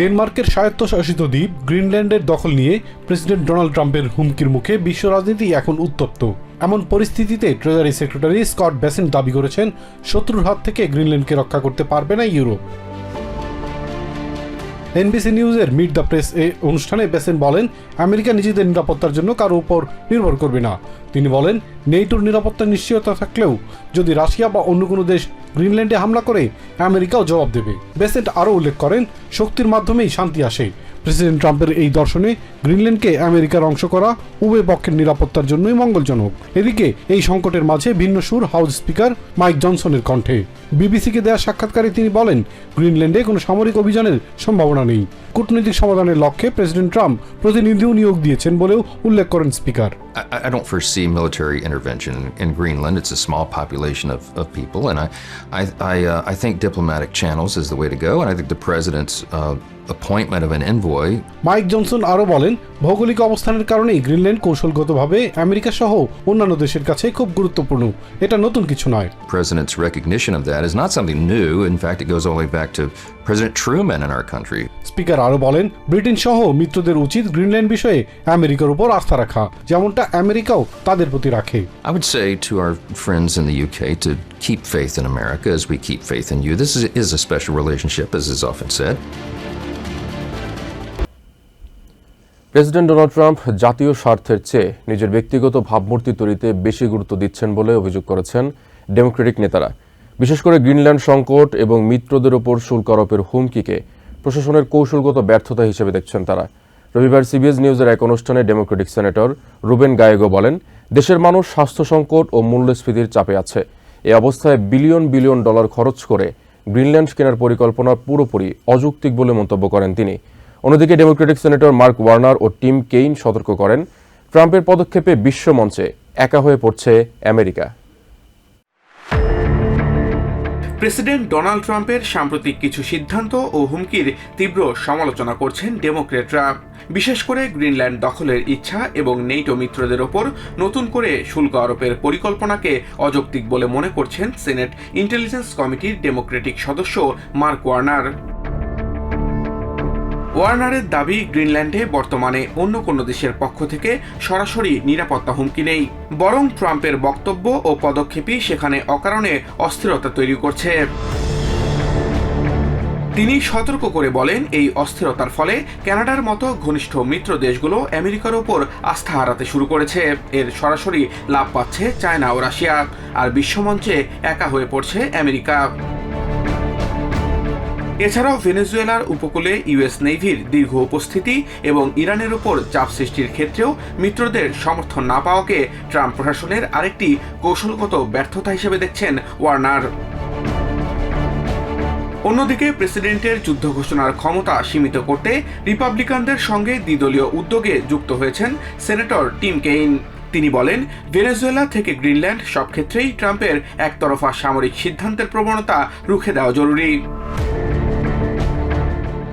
ডেনমার্কের স্বায়ত্তশাসিত দ্বীপ গ্রিনল্যান্ডের দখল নিয়ে প্রেসিডেন্ট ডোনাল্ড ট্রাম্পের হুমকির মুখে বিশ্ব রাজনীতি এখন উত্তপ্ত। এমন পরিস্থিতিতে ট্রেজারি সেক্রেটারি স্কট ব্যাসেন দাবি করেছেন, শত্রুর হাত থেকে গ্রিনল্যান্ডকে রক্ষা করতে পারবে না ইউরোপ এনবিসি নিউজের মিট দ্য প্রেস এ অনুষ্ঠানে বেসেন বলেন, আমেরিকা নিজেদের নিরাপত্তার জন্য কারও উপর নির্ভর করবে না। তিনি বলেন নেইটোর নিরাপত্তা নিশ্চয়তা থাকলেও যদি রাশিয়া বা অন্য কোনো দেশ গ্রিনল্যান্ডে হামলা করে আমেরিকাও জবাব দেবে। বেসেন্ট আরও উল্লেখ করেন শক্তির মাধ্যমেই শান্তি আসে। প্রেসিডেন্ট ট্রাম্পের এই দর্শনে গ্রিনল্যান্ডকে আমেরিকার অংশ করা উভয় পক্ষের নিরাপত্তার জন্যই মঙ্গলজনক এদিকে এই সংকটের মাঝে ভিন্ন সুর হাউস স্পিকার মাইক জনসনের কণ্ঠে বিবিসিকে দেওয়া সাক্ষাৎকারে তিনি বলেন গ্রিনল্যান্ডে কোনো সামরিক অভিযানের সম্ভাবনা নেই কূটনৈতিক সমাধানের লক্ষ্যে প্রেসিডেন্ট ট্রাম্প প্রতিনিধিও নিয়োগ দিয়েছেন বলেও উল্লেখ করেন speaker I, I don't foresee military intervention in Greenland. It's a small population of, of people, and I, I, I, uh, I think diplomatic channels is the way to go. And I think the president's uh, appointment of an envoy Mike Johnson আরও বলেন ভৌগোলিক অবস্থানের কারণেই Greenland কৌশলগতভাবে America সহ অন্যান্য দেশের কাছে খুব গুরুত্বপূর্ণ এটা নতুন কিছু নয় president's recognition of that is not something new. In fact, it goes all the way back to President Truman in our country. Speaker আরও বলেন ব্রিটেন সহ মিত্রদের উচিত গ্রিনল্যান্ড বিষয়ে আমেরিকার উপর আস্থা রাখা যেমনটা আমেরিকাও তাদের প্রতি রাখে I would say to our friends in the UK to keep faith in America as we keep faith in you. This is, is a special relationship, as is often said. President Donald Trump জাতীয় স্বার্থের চেয়ে নিজের ব্যক্তিগত ভাবমূর্তি তৈরিতে বেশি গুরুত্ব দিচ্ছেন বলে অভিযোগ করেছেন ডেমোক্রেটিক নেতারা। বিশেষ করে গ্রিনল্যান্ড সংকট এবং মিত্রদের ওপর শুল্ক আরোপের হুমকিকে প্রশাসনের কৌশলগত ব্যর্থতা হিসেবে দেখছেন তারা। রবিবার সিবিএস নিউজের এক অনুষ্ঠানে ডেমোক্রেটিক সেনেটর রুবেন গায়েগো বলেন, দেশের মানুষ স্বাস্থ্য সংকট ও মূল্যস্ফীতির চাপে আছে। এ অবস্থায় বিলিয়ন বিলিয়ন ডলার খরচ করে গ্রিনল্যান্ড কেনার পরিকল্পনা পুরোপুরি অযৌক্তিক বলে মন্তব্য করেন তিনি। অন্যদিকে ডেমোক্রেটিক সেনেটর মার্ক ওয়ার্নার ও টিম কেইন সতর্ক করেন। ট্রাম্পের পদক্ষেপে বিশ্বমঞ্চে একা হয়ে পড়ছে আমেরিকা। প্রেসিডেন্ট ডোনাল্ড ট্রাম্পের সাম্প্রতিক কিছু সিদ্ধান্ত ও হুমকির তীব্র সমালোচনা করছেন ডেমোক্রেটরা। বিশেষ করে গ্রিনল্যান্ড দখলের ইচ্ছা এবং নেইটো মিত্রদের ওপর নতুন করে শুল্ক আরোপের পরিকল্পনাকে অযৌক্তিক বলে মনে করছেন সেনেট ইন্টেলিজেন্স কমিটির ডেমোক্রেটিক সদস্য মার্ক ওয়ার্নার। ওয়ার্নারের দাবি, গ্রিনল্যান্ডে বর্তমানে অন্য কোনো দেশের পক্ষ থেকে সরাসরি নিরাপত্তা হুমকি নেই। বরং ট্রাম্পের বক্তব্য ও পদক্ষেপই সেখানে অকারণে অস্থিরতা তৈরি করছে। তিনি সতর্ক করে বলেন, এই অস্থিরতার ফলে কানাডার মতো ঘনিষ্ঠ মিত্র দেশগুলো আমেরিকার ওপর আস্থা হারাতে শুরু করেছে। এর সরাসরি লাভ পাচ্ছে চায়না ও রাশিয়া। আর বিশ্বমঞ্চে একা হয়ে পড়ছে আমেরিকা। এছাড়াও ভেনেজুয়েলার উপকূলে ইউএস নেভির দীর্ঘ উপস্থিতি এবং ইরানের উপর চাপ সৃষ্টির ক্ষেত্রেও মিত্রদের সমর্থন না পাওয়াকে ট্রাম্প প্রশাসনের আরেকটি কৌশলগত ব্যর্থতা হিসেবে দেখছেন ওয়ার্নার। অন্যদিকে প্রেসিডেন্টের যুদ্ধ ঘোষণার ক্ষমতা সীমিত করতে রিপাবলিকানদের সঙ্গে দ্বিদলীয় উদ্যোগে যুক্ত হয়েছেন সেনেটর টিম কেইন। তিনি বলেন, ভেনেজুয়েলা থেকে গ্রিনল্যান্ড সব ক্ষেত্রেই ট্রাম্পের একতরফা সামরিক সিদ্ধান্তের প্রবণতা রুখে দেওয়া জরুরি।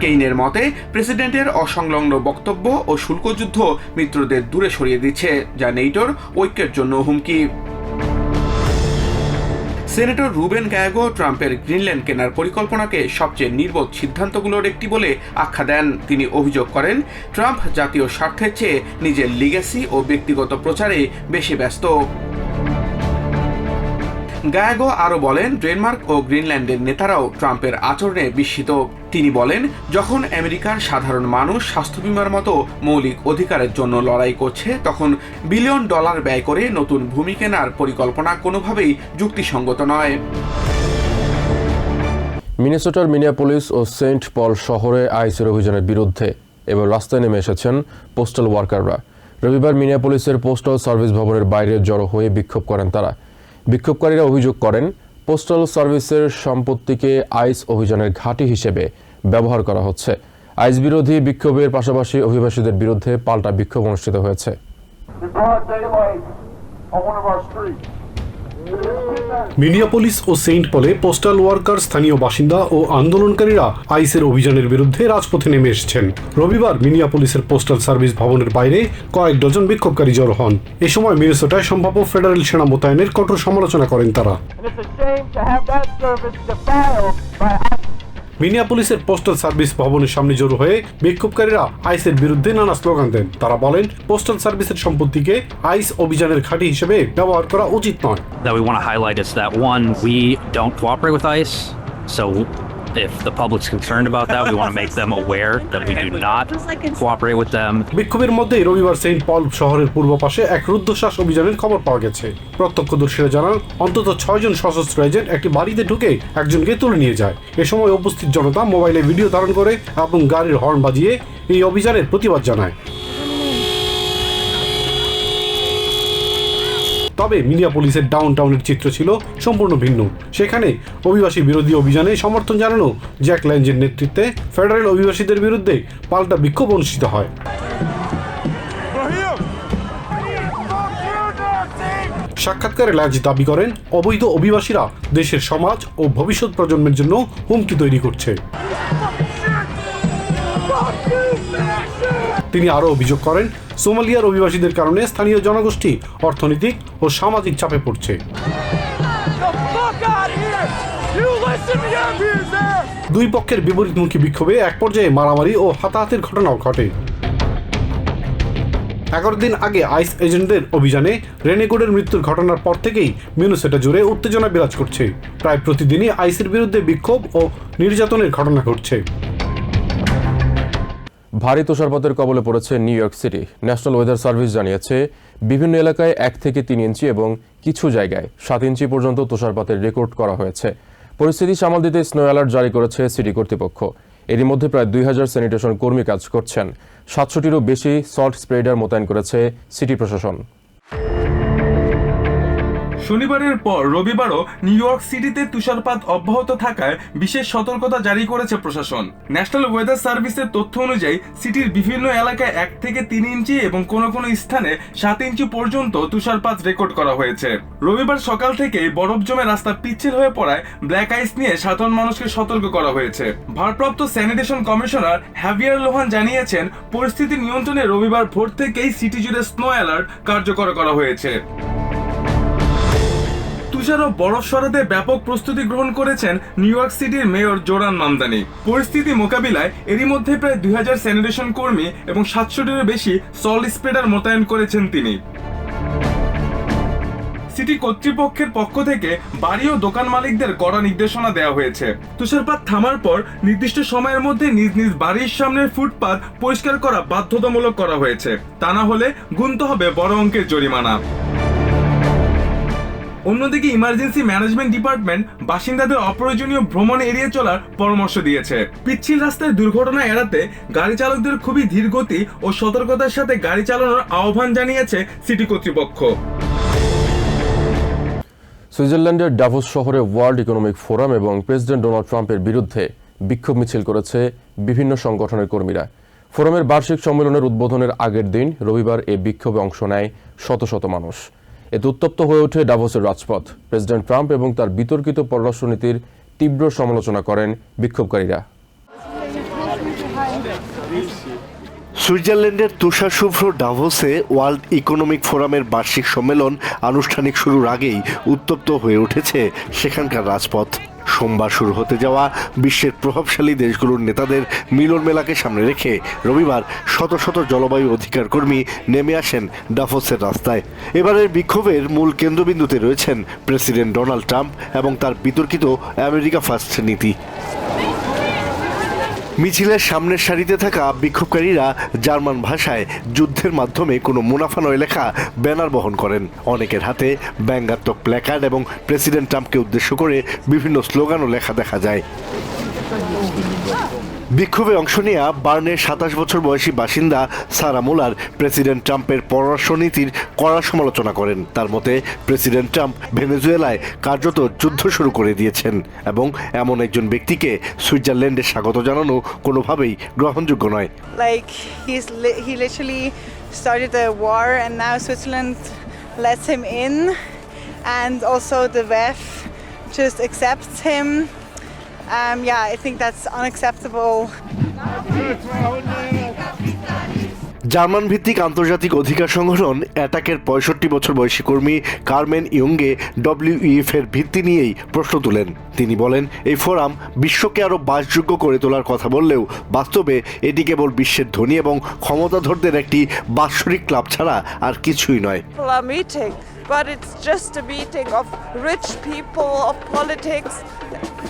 কেইনের মতে, প্রেসিডেন্টের অসংলগ্ন বক্তব্য ও শুল্কযুদ্ধ মিত্রদের দূরে সরিয়ে দিচ্ছে যা নেইটোর ঐক্যের জন্য হুমকি। সেনেটর রুবেন গায়াগো ট্রাম্পের গ্রিনল্যান্ড কেনার পরিকল্পনাকে সবচেয়ে নির্বোধ সিদ্ধান্তগুলোর একটি বলে আখ্যা দেন। তিনি অভিযোগ করেন, ট্রাম্প জাতীয় স্বার্থের চেয়ে নিজের লিগেসি ও ব্যক্তিগত প্রচারে বেশি ব্যস্ত। গায়াগো আরও বলেন, ডেনমার্ক ও গ্রিনল্যান্ডের নেতারাও ট্রাম্পের আচরণে বিস্মিত। তিনি বলেন, যখন আমেরিকার সাধারণ মানুষ স্বাস্থ্য বিমার মতো মৌলিক অধিকারের জন্য লড়াই করছে, তখন বিলিয়ন ডলার ব্যয় করে নতুন ভূমি কেনার পরিকল্পনা কোনোভাবেই যুক্তিসঙ্গত নয়। মিনেসোটার মিনিয়াপোলিস ও সেন্ট পল শহরে আইসের অভিযানের বিরুদ্ধে এবার রাস্তায় নেমে এসেছেন পোস্টাল ওয়ার্কাররা। রবিবার মিনিয়াপোলিসের পোস্টাল সার্ভিস ভবনের বাইরে জড়ো হয়ে বিক্ষোভ করেন তারা। বিক্ষোভকারীরা অভিযোগ করেন পোস্টাল সার্ভিসের সম্পত্তিকে আইস অভিযানের ঘাঁটি হিসেবে ব্যবহার করা হচ্ছে। আইস বিরোধী বিক্ষোভের পাশাপাশি অভিবাসীদের বিরুদ্ধে পাল্টা বিক্ষোভ অনুষ্ঠিত হয়েছে। মিনিয়াপোলিস ও সেন্ট পলে পোস্টাল ওয়ার্কার, স্থানীয় বাসিন্দা ও আন্দোলনকারীরা আইসের অভিযানের বিরুদ্ধে রাজপথে নেমে এসেছেন। রবিবার মিনিয়াপোলিসের পোস্টাল সার্ভিস ভবনের বাইরে কয়েক ডজন বিক্ষোভকারী জড়ো হন। এ সময় মিনেসোটায় সম্ভাব্য ফেডারেল সেনা মোতায়েনের কঠোর সমালোচনা করেন তারা। মিনিয়াপুলিসের পোস্টাল সার্ভিস ভবনের সামনে জড়ো হয়ে বিক্ষোভকারীরা আইসের বিরুদ্ধে নানা স্লোগান দেন। তারা বলেন পোস্টাল সার্ভিসের সম্পত্তিকে আইস অভিযানের ঘাঁটি হিসেবে ব্যবহার করা উচিত নয়। One, we don't if the public's concerned about that, we want to make them aware that we do not cooperate with them. বিক্ষোভের মধ্যেই রবিবার সেন্ট পল শহরের পূর্ব পাশে এক রুদ্ধশ্বাস অভিযানের খবর পাওয়া গেছে। প্রত্যক্ষদর্শীরা জানান অন্তত ছয়জন সশস্ত্র এজেন্ট একটি বাড়িতে ঢুকে একজনকে তুলে নিয়ে যায়। এ সময় উপস্থিত জনতা মোবাইলে ভিডিও ধারণ করে এবং গাড়ির হর্ন বাজিয়ে এই অভিযানের প্রতিবাদ জানায়। তবে মিডিয়া পুলিশের ডাউন টাউনের চিত্র ছিল সম্পূর্ণ ভিন্ন। সেখানে অভিবাসী বিরোধী অভিযানে সমর্থন জানানো জ্যাক ল্যাঞ্জের নেতৃত্বে ফেডারেল অভিবাসীদের বিরুদ্ধে পাল্টা বিক্ষোভ অনুষ্ঠিত হয়। সাক্ষাৎকারে ল্যাঞ্জ দাবি করেন, অবৈধ অভিবাসীরা দেশের সমাজ ও ভবিষ্যৎ প্রজন্মের জন্য হুমকি তৈরি করছে। তিনি আরও অভিযোগ করেন, সোমালিয়ার অভিবাসীদের কারণে স্থানীয় জনগোষ্ঠী, অর্থনৈতিক ও সামাজিক চাপে পড়ছে! দুই পক্ষের বিপরীতমুখী বিক্ষোভে এক পর্যায়ে মারামারি ও হাতাহাতির ঘটনাও ঘটে। এগারো দিন আগে আইস এজেন্টদের অভিযানে রেনেগোডের মৃত্যুর ঘটনার পর থেকেই মিনুসেটা জুড়ে উত্তেজনা বিরাজ করছে। প্রায় প্রতিদিনই আইসের বিরুদ্ধে বিক্ষোভ ও নির্যাতনের ঘটনা ঘটছে। ভারী তুষারপাতের কবলে পড়েছে New York City. National Weather Service জানিয়েছে, বিভিন্ন এলাকায় এক থেকে তিন ইঞ্চি এবং কিছু জায়গায় সাত ইঞ্চি পর্যন্ত তুষারপাতের রেকর্ড করা হয়েছে। পরিস্থিতি সামাল দিতে স্নো অ্যালার্ট জারি করেছে সিটি কর্তৃপক্ষ। এরই মধ্যে প্রায় দুই হাজার স্যানিটেশন কর্মী কাজ করছেন। সাতশোটিরও বেশি সল্ট স্প্রেডার মোতায়েন করেছে সিটি প্রশাসন। শনিবারের পর রবিবারও নিউ ইয়র্ক সিটিতে তুষারপাত অব্যাহত থাকায় বিশেষ সতর্কতা জারি করেছে প্রশাসন। ন্যাশনাল ওয়েদার সার্ভিসের তথ্য অনুযায়ী, সিটির বিভিন্ন এলাকায় এক থেকে তিন ইঞ্চি এবং কোনো কোনো স্থানে সাত ইঞ্চি পর্যন্ত তুষারপাত রেকর্ড করা হয়েছে। রবিবার সকাল থেকেই বরফ জমে রাস্তা পিচ্ছিল হয়ে পড়ায় ব্ল্যাক আইস নিয়ে সাধারণ মানুষকে সতর্ক করা হয়েছে। ভারপ্রাপ্ত স্যানিটেশন কমিশনার হ্যাভিয়ার লোহান জানিয়েছেন, পরিস্থিতি নিয়ন্ত্রণে রবিবার ভোর থেকেই সিটি জুড়ে স্নো অ্যালার্ট কার্যকর করা হয়েছে। তুষার ও বরফ সরাতে ব্যাপক প্রস্তুতি গ্রহণ করেছেন নিউ ইয়র্ক সিটির মেয়র জোরান মামদানি। পরিস্থিতি মোকাবিলায় এরই মধ্যে প্রায় দুই হাজার স্যানিটেশন কর্মী এবং সাতশোটিরও বেশি সল স্প্রেডার মোতায়েন করেছেন তিনি। সিটি কর্তৃপক্ষের পক্ষ থেকে বাড়ি ও দোকান মালিকদের কড়া নির্দেশনা দেওয়া হয়েছে। তুষারপাত থামার পর নির্দিষ্ট সময়ের মধ্যে নিজ নিজ বাড়ির সামনের ফুটপাত পরিষ্কার করা বাধ্যতামূলক করা হয়েছে। তা না হলে গুনতে হবে বড় অঙ্কের জরিমানা। অন্যদিকে ইমার্জেন্সি ম্যানেজমেন্ট ডিপার্টমেন্ট বাসিন্দাদের অপ্রয়োজনীয় ভ্রমণ এড়িয়ে চলার পরামর্শ দিয়েছে। পিচ্ছিল রাস্তায় দুর্ঘটনা এড়াতে গাড়ি চালকদের খুবই ধীর গতি ও সতর্কতার সাথে গাড়ি চালানোর আহ্বান জানিয়েছে সিটি কর্তৃপক্ষ। সুইজারল্যান্ডের ডাভোস শহরে ওয়ার্ল্ড ইকোনমিক ফোরাম এবং প্রেসিডেন্ট ডোনাল্ড ট্রাম্পের বিরুদ্ধে বিক্ষোভ মিছিল করেছে বিভিন্ন সংগঠনের কর্মীরা। ফোরামের বার্ষিক সম্মেলনের উদ্বোধনের আগের দিন রবিবার এই বিক্ষোভে অংশ নেয় শত শত মানুষ। এতে উত্তপ্ত হয়ে ওঠে ডাভোসের রাজপথ। প্রেসিডেন্ট ট্রাম্প এবং তার বিতর্কিত পররাষ্ট্রনীতির তীব্র সমালোচনা করেন বিক্ষোভকারীরা। সুইজারল্যান্ডের তুষারশুভ্র ডাভোসে ওয়ার্ল্ড ইকোনমিক ফোরামের বার্ষিক সম্মেলন আনুষ্ঠানিক শুরুর আগেই উত্তপ্ত হয়ে উঠেছে সেখানকার রাজপথ। সোমবার শুরু হতে যাওয়া বিশ্বের প্রভাবশালী দেশগুলোর নেতাদের মিলন মেলাকে সামনে রেখে রবিবার শত শত জলবায়ু অধিকার কর্মী নেমে আসেন ডাফোসের রাস্তায়। এবারের বিক্ষোভের মূল কেন্দ্রবিন্দুতে রয়েছেন প্রেসিডেন্ট ডোনাল্ড ট্রাম্প এবং তার বিতর্কিত আমেরিকা ফার্স্ট নীতি। মিছিলের সামনের সারিতে থাকা বিক্ষোভকারীরা জার্মান ভাষায় যুদ্ধের মাধ্যমে কোনো মুনাফা নয় লেখা ব্যানার বহন করেন। অনেকের হাতে ব্যঙ্গাত্মক প্ল্যাকার্ড এবং প্রেসিডেন্ট ট্রাম্পকে উদ্দেশ্য করে বিভিন্ন স্লোগানও লেখা দেখা যায়। বিক্ষোভে অংশ নেয়া বার্নের সাতাশ বছর বয়সী বাসিন্দা সারা মুলার প্রেসিডেন্ট ট্রাম্পের পররাষ্ট্রনীতির কড়া সমালোচনা করেন। তার মতে, প্রেসিডেন্ট ট্রাম্প ভেনেজুয়েলায় কার্যত যুদ্ধ শুরু করে দিয়েছেন এবং এমন একজন ব্যক্তিকে সুইজারল্যান্ডে স্বাগত জানানো কোনোভাবেই গ্রহণযোগ্য নয়। Li- he literally started a war and now Switzerland lets him in and also the WEF just accepts um, yeah I think that's unacceptable. German ভিত্তিক আন্তর্জাতিক অধিকার সংগঠন অ্যাটাকের পঁয়ষট্টি বছর বয়সী কর্মী কার্মেন ইয়ংগে ডব্লিউইএফ এর ভিত্তি নিয়েই প্রশ্ন তুলেন। তিনি বলেন এই ফোরাম বিশ্বকে আরও বাসযোগ্য করে তোলার কথা বললেও বাস্তবে এটি কেবল বিশ্বের ধনী এবং ক্ষমতাধরদের একটি বাৎসরিক ক্লাব ছাড়া আর কিছুই নয়। But it's just a meeting of rich people, of politics,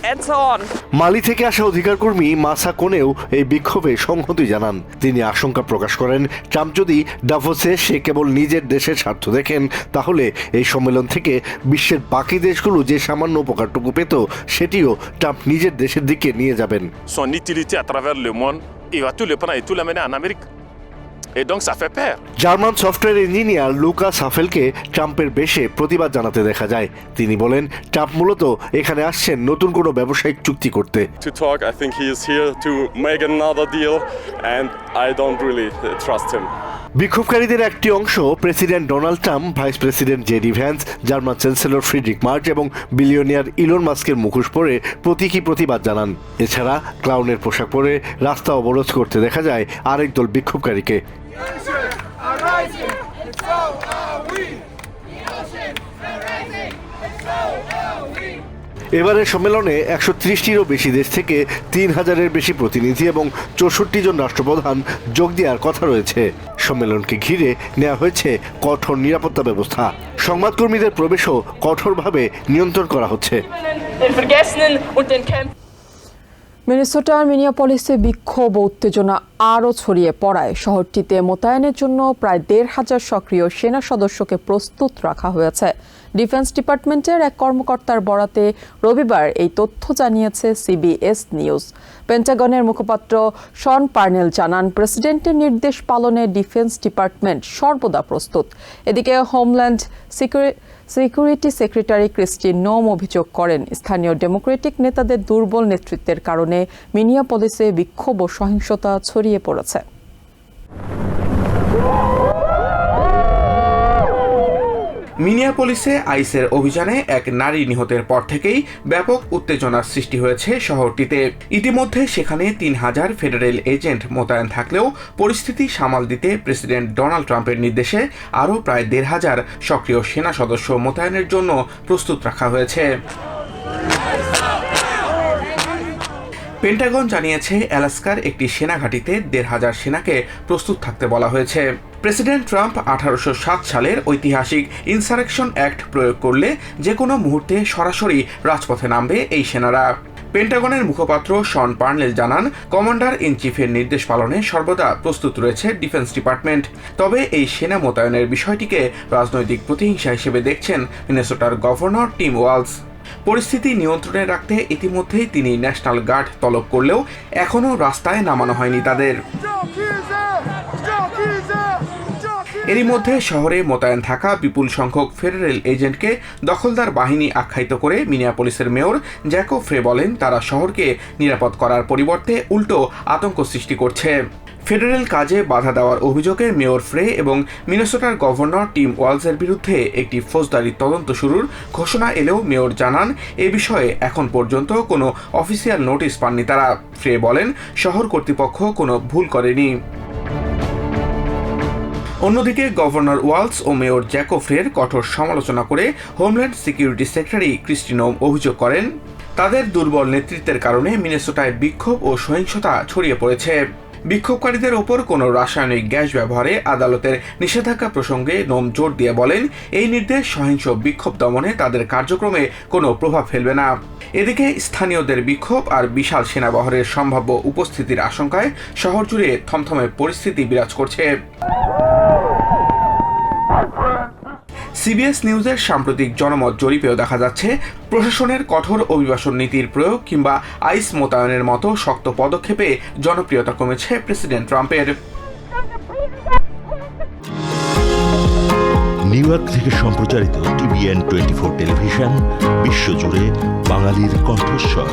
and so on. মালি থেকে আসা অধিকার কর্মী মাসা কোনেও এই বিক্ষোভে সংহতি জানান তিনি আশঙ্কা প্রকাশ করেন ট্রাম্প যদি ডাভোসে সে কেবল নিজের দেশের স্বার্থ দেখেন তাহলে এই সম্মেলন থেকে বিশ্বের বাকি দেশগুলো যে সামান্য উপকারটুকু পেত সেটিও ট্রাম্প নিজের দেশের দিকে নিয়ে যাবেন son utilité à travers le monde, il va tout le prendre et tout l'amener en Amérique. Et donc ça fait peur. German software engineer Luca সাফেলকে ট্রাম্পের বেশে প্রতিবাদ জানাতে দেখা যায় তিনি বলেন ট্রাম্প মূলত এখানে আসছেন নতুন কোনো ব্যবসায়িক চুক্তি করতে To talk, I think he is here to make another deal, and I don't really trust him. বিক্ষোভকারীদের একটি অংশ president Donald Trump vice president JD Vance German chancellor Friedrich Merz এবং বিলিয়নিয়ার ইলন মাস্কের মুখোশ পরে প্রতীকী প্রতিবাদ জানান এছাড়া ক্লাউনের পোশাক পরে রাস্তা অবরোধ করতে দেখা যায় আরেক দল বিক্ষোভকারীকে এবারের সম্মেলনে একশো ত্রিশটিরও বেশি দেশ থেকে তিন হাজারের বেশি প্রতিনিধি এবং চৌষট্টি জন রাষ্ট্রপ্রধান যোগ দেওয়ার কথা রয়েছে। সম্মেলনকে ঘিরে নেওয়া হয়েছে কঠোর নিরাপত্তা ব্যবস্থা। সংবাদকর্মীদের প্রবেশও কঠোরভাবে নিয়ন্ত্রণ করা হচ্ছে। মিনেসোটার মিনিয়াপলিসে বিক্ষোভ ও উত্তেজনা আরও ছড়িয়ে পড়ায়। শহরটিতে মোতায়েনের জন্য প্রায় দেড় হাজার সক্রিয় সেনা সদস্যকে প্রস্তুত রাখা হয়েছে। ডিফেন্স ডিপার্টমেন্টের এক কর্মকর্তার বরাতে রবিবার এই তথ্য জানিয়েছে সিবিএস নিউজ। পেন্টাগনের মুখপাত্র শন পার্নেল জানান, প্রেসিডেন্টের নির্দেশ পালনে ডিফেন্স ডিপার্টমেন্ট সর্বদা প্রস্তুত। এদিকে হোমল্যান্ড সিকিউরিটি সেক্রেটারি ক্রিস্টিন নোম অভিযোগ করেন, স্থানীয় ডেমোক্রেটিক নেতাদের দুর্বল নেতৃত্বের কারণে মিনিয়াপলিসে বিক্ষোভ ও সহিংসতা ছড়িয়ে পড়েছে। মিনিয়াপলিসে আইসের অভিযানে এক নারী নিহতের পর থেকেই ব্যাপক উত্তেজনার সৃষ্টি হয়েছে শহরটিতে। ইতিমধ্যে সেখানে তিন হাজার ফেডারেল এজেন্ট মোতায়েন থাকলেও পরিস্থিতি সামাল দিতে প্রেসিডেন্ট ডোনাল্ড ট্রাম্পের নির্দেশে আরও প্রায় দেড় হাজার সক্রিয় সেনা সদস্য মোতায়েনের জন্য প্রস্তুত রাখা হয়েছে। পেন্টাগন জানিয়েছে অ্যালাস্কার একটি সেনা ঘাঁটিতে দেড় হাজার সেনাকে প্রস্তুত থাকতে বলা হয়েছে। প্রেসিডেন্ট ট্রাম্প আঠারোশো সাত সালের ঐতিহাসিক ইনসারেকশন অ্যাক্ট প্রয়োগ করলে যে কোনো মুহূর্তে সরাসরি রাজপথে নামবে এই সেনারা। পেন্টাগনের মুখপাত্র শন পার্নেল জানান, কমান্ডার ইন চিফের নির্দেশ পালনে সর্বদা প্রস্তুত রয়েছে ডিফেন্স ডিপার্টমেন্ট। তবে এই সেনা মোতায়েনের বিষয়টিকে রাজনৈতিক প্রতিহিংসা হিসেবে দেখছেন মিনেসোটার গভর্নর টিম ওয়ালস। পরিস্থিতি নিয়ন্ত্রণে রাখতে ইতিমধ্যেই তিনি ন্যাশনাল গার্ড তলব করলেও এখনও রাস্তায় নামানো হয়নি তাদের। এরই মধ্যে শহরে মোতায়েন থাকা বিপুল সংখ্যক ফেডারেল এজেন্টকে দখলদার বাহিনী আখ্যায়িত করে মিনিয়াপলিসের মেয়র জ্যাকো ফ্রে বলেন, তারা শহরকে নিরাপদ করার পরিবর্তে উল্টো আতঙ্ক সৃষ্টি করছে। ফেডারেল কাজে বাধা দেওয়ার অভিযোগে মেয়র ফ্রে এবং মিনেসোটার গভর্নর টিম ওয়ালসের বিরুদ্ধে একটি ফৌজদারি তদন্ত শুরুর ঘোষণা এলেও মেয়র জানান, এ বিষয়ে এখন পর্যন্ত কোনো অফিসিয়াল নোটিশ পাননি তারা। ফ্রে বলেন, শহর কর্তৃপক্ষ কোনো ভুল করেনি। অন্যদিকে গভর্নর ওয়ালস ও মেয়র জ্যাকোফ্রের কঠোর সমালোচনা করে হোমল্যান্ড সিকিউরিটি সেক্রেটারি ক্রিস্টিনোম অভিযোগ করেন, তাদের দুর্বল নেতৃত্বের কারণে মিনেসোটায় বিক্ষোভ ও সহিংসতা ছড়িয়ে পড়েছে। বিক্ষোভকারীদের ওপর কোনো রাসায়নিক গ্যাস ব্যবহারে আদালতের নিষেধাজ্ঞা প্রসঙ্গে নোম জোর দিয়ে বলেন, এই নির্দেশ সহিংস বিক্ষোভ দমনে তাদের কার্যক্রমে কোনো প্রভাব ফেলবে না। এদিকে স্থানীয়দের বিক্ষোভ আর বিশাল সেনাবহরের সম্ভাব্য উপস্থিতির আশঙ্কায় শহর জুড়ে থমথমে পরিস্থিতি বিরাজ করছে। সিবিএস নিউজের সাম্প্রতিক জনমত জরিপেও দেখা যাচ্ছে, প্রশাসনের কঠোর অভিবাসন নীতির প্রয়োগ কিংবা আইস মোতায়েনের মতো শক্ত পদক্ষেপে জনপ্রিয়তা কমেছে প্রেসিডেন্ট ট্রাম্পের। নিউ ইয়র্ক থেকে সম্প্রচারিত টিভিএন টোয়েন্টি ফোর টেলিভিশন, বিশ্বজুড়ে বাঙালির কণ্ঠস্বর।